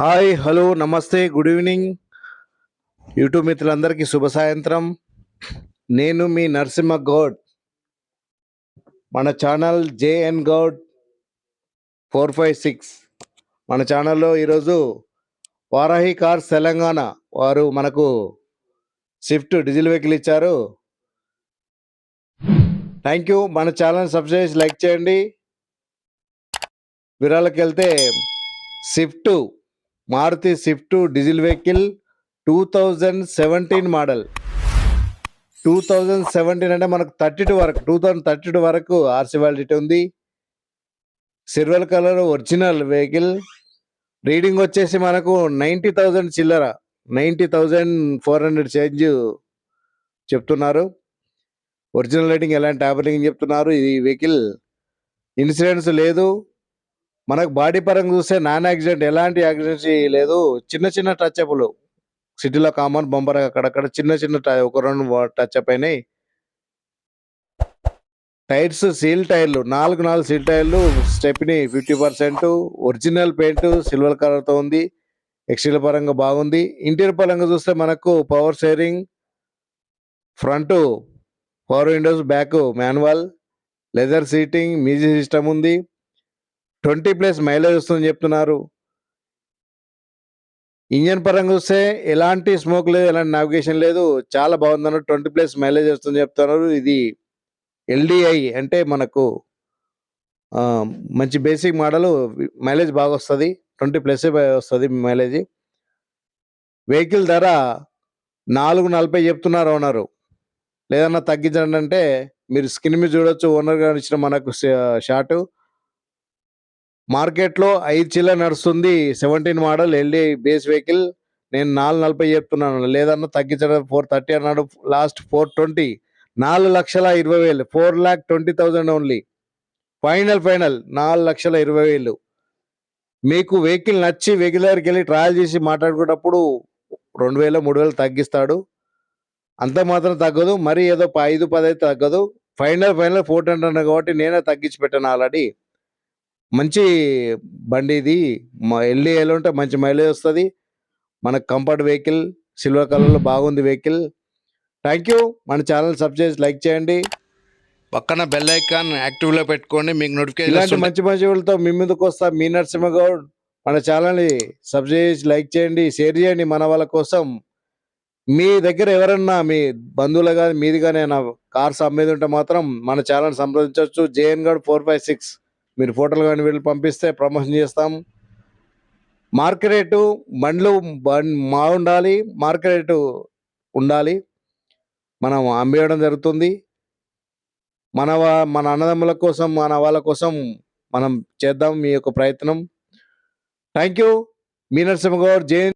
Hi hello నమస్తే good evening. YouTube మిత్రులందరికీ శుభ సాయంత్రం. నేను మీ నరసింహ గౌడ్. మన channel JN Goud four five six. మన ఛానల్లో ఈరోజు వారాహి కార్స్ తెలంగాణ వారు మనకు స్విఫ్ట్ డీజిల్ వెహికల్ ఇచ్చారు. Thank you. మన ఛానల్ సబ్స్క్రైబ్ లైక్ చేయండి. విరాళకి వెళ్తే Swift Maruti Swift diesel vehicle two thousand seventeen model. Two thousand seventeen అంటే మనకు థర్టీ టూ వరకు టూ థౌజండ్ థర్టీ టూ వరకు ఆర్సీ వ్యాలిడిటీ ఉంది. Silver colour original vehicle. Reading వచ్చేసి మనకు నైంటీ థౌజండ్ చిల్లర ninety thousand four hundred change చెప్తున్నారు. Original rating ఎలాంటి ట్యాబలింగ్ చెప్తున్నారు. ఈ వెహికల్ ఇన్సూరెన్స్ లేదు. మనకు బాడీ పరంగా చూస్తే నాన్ యాక్సిడెంట్ ఎలాంటి యాక్సిడెంట్స్ లేదు చిన్న చిన్న టచ్ అప్లు సిటీలో కామన్ బొంబర్ అక్కడక్కడ చిన్న చిన్న ఒక రెండు టచ్ అప్ అయినాయి. టైర్స్ సీల్ టైర్లు. నాలుగు నాలుగు సీల్ టైర్లు stepney fifty percent. Original paint silver కలర్తో ఉంది. ఎక్స్టీరియర్ పరంగా బాగుంది. ఇంటీరియర్ పరంగా చూస్తే మనకు power steering front power windows back manual leather seating music system ఉంది. ట్వంటీ ప్లస్ మైలేజ్ వస్తుందని చెప్తున్నారు. ఇంజన్ పరంగా చూస్తే ఎలాంటి స్మోక్ లేదు ఎలాంటి నావిగేషన్ లేదు. చాలా బాగుందన్నారు. ట్వంటీ ప్లస్ మైలేజ్ వస్తుందని చెప్తున్నారు. ఇది ఎల్డిఐ అంటే మనకు మంచి బేసిక్ మోడల్. మైలేజ్ బాగా వస్తుంది. ట్వంటీ ప్లస్ వస్తుంది మైలేజ్. వెహికల్ ధర నాలుగు నలభై చెప్తున్నారు ఓనరు. లేదన్నా తగ్గించండి అంటే మీరు స్క్రీన్ మీద చూడొచ్చు. ఓనర్ గారు ఇచ్చిన మనకు షార్ట్ మార్కెట్లో ఐదు చిల్ల నడుస్తుంది. Seventeen model LD base vehicle. నేను నాలుగు నలభై చెప్తున్నాను. లేదన్నా తగ్గించడం ఫోర్ థర్టీ అన్నాడు. Last four twenty. నాలుగు లక్షల ఇరవై వేలు. Four lakh twenty thousand only. Final final. నాలుగు లక్షల ఇరవై వేలు. మీకు వెహికల్ నచ్చి వెహికల్ దగ్గరికి వెళ్ళి ట్రయల్ చేసి మాట్లాడుకున్నప్పుడు రెండు వేల మూడు వేలు తగ్గిస్తాడు. అంత మాత్రం తగ్గదు. మరి ఏదో ఐదు పది అయితే తగ్గదు. ఫైనల్ ఫైనల్ ఫోర్ హండ్రెడ్ కాబట్టి నేనే తగ్గించి పెట్టాను ఆల్రెడీ. మంచి బండి ఇది. ఎల్డీఏలో ఉంటే మంచి మైలేజ్ వస్తుంది. మనకు కంఫర్ట్ వెహికల్ సిల్వర్ కలర్లో బాగుంది వెహికల్. Thank you. మన ఛానల్ సబ్స్క్రైబ్ లైక్ చేయండి. పక్కన బెల్ ఐకాన్ యాక్టివ్లో పెట్టుకోండి. మీకు ఇలాంటి నోటిఫికేషన్ మంచి మంచి వాళ్ళతో మీ ముందుకు వస్తా. మీ నరసింహ గౌడ్ మన ఛానల్ని సబ్స్క్రైబ్ లైక్ చేయండి. షేర్ చేయండి మన వాళ్ళ కోసం. మీ దగ్గర ఎవరన్నా మీ బంధువులు కానీ మీది కానీ నా కార్స్ అమ్మేది ఉంటే మాత్రం మన ఛానల్ సంప్రదించవచ్చు. JN Goud four five six. మీరు ఫోటోలు కానీ వీళ్ళు పంపిస్తే ప్రమోషన్ చేస్తాం. మార్కెట్ రేటు బండ్లు బం బాగుండాలి మార్కెట్ రేటు ఉండాలి. మనం అమ్మేయడం జరుగుతుంది. మన మన అన్నదమ్ముల కోసం మన వాళ్ళ కోసం మనం చేద్దాం మీ యొక్క ప్రయత్నం. Thank you. Me Narasimha Goud Jain